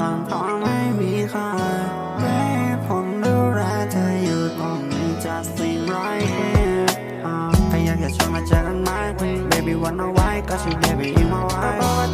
ก่อนตอนไม่มีค่าให้ผมดูแลเธออยู่ตรงนี้ just sing right here ใครยากจะชวนมาเจอกันไหม baby wanna why ก็ชิ baby in my wife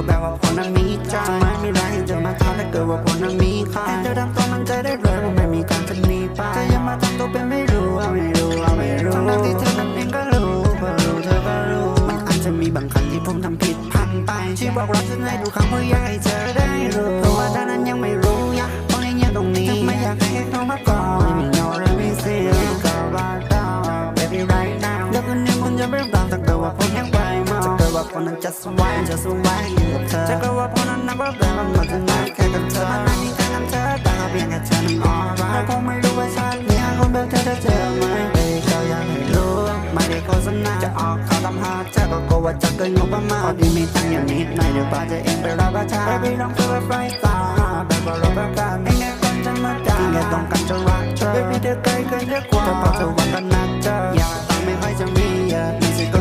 ก็แปลว่าพอนั้นมีใจไม่มีแรงจะมาทำถ้าเกิดว่าพอนั้นมีค่าให้เธอทำตัวมันใจได้เลยว่าไม่มีการจะหนีไปเธอย่ามาทำตัวเป็นไม่รู้ว่าไม่รู้ว่าไม่รู้ทั้งๆที่เธอนั้นเองก็รู้ก็รู้เธอก็รู้ มันอาจจะมีบางครั้งที่ผมทำผิดพลาดไปที่บอกรักฉันให้ทุกครั้งเพื่ออยากให้เธอได้รู้เพราะว่าเธอนั้นยังไม่รู้อยากมองในแง่ตรงนี้ถึงไม่อยากให้เข้ามาก่อนไม่มีเงาและไม่เสียก็รักดาว baby right now แล้วคนหนึ่งคนจะไม่รับถ้าเกิดว่าผมยังไป ว่าคนนั้นจะสวายจะสวายอยู่กับเธอถ้าเกิดว่าคนนั้นนับว่าแบบมันมาถึงไหนแค่กับเธอมันไม่มีใครนำเธอแต่เพียงแค่เธอนั้น alright แต่คงไม่รู้ว่าฉันมีหาคนแบบเธอจะเจอไหม Baby ก็อยากให้รู้ไม่ได้โฆษณาจะออกข่าวตามหาเธอก็กลัวว่าจะเกินงบประมาณพอดีมีตังค์อย่างนิดหน่อยเดี๋ยวป้าจะเองไปรับประทาน Baby ลองเธอไฟฟ้าแบบว่าเราประกันไม่แน่คนจะมาด่าแค่ต้องการจะรักเธอ Baby เธอไกลเกินเรียกว่าเธอพอเธอวันก็นัดเจออยากตังไม่ค่อยจะมีเยอะมีสิก็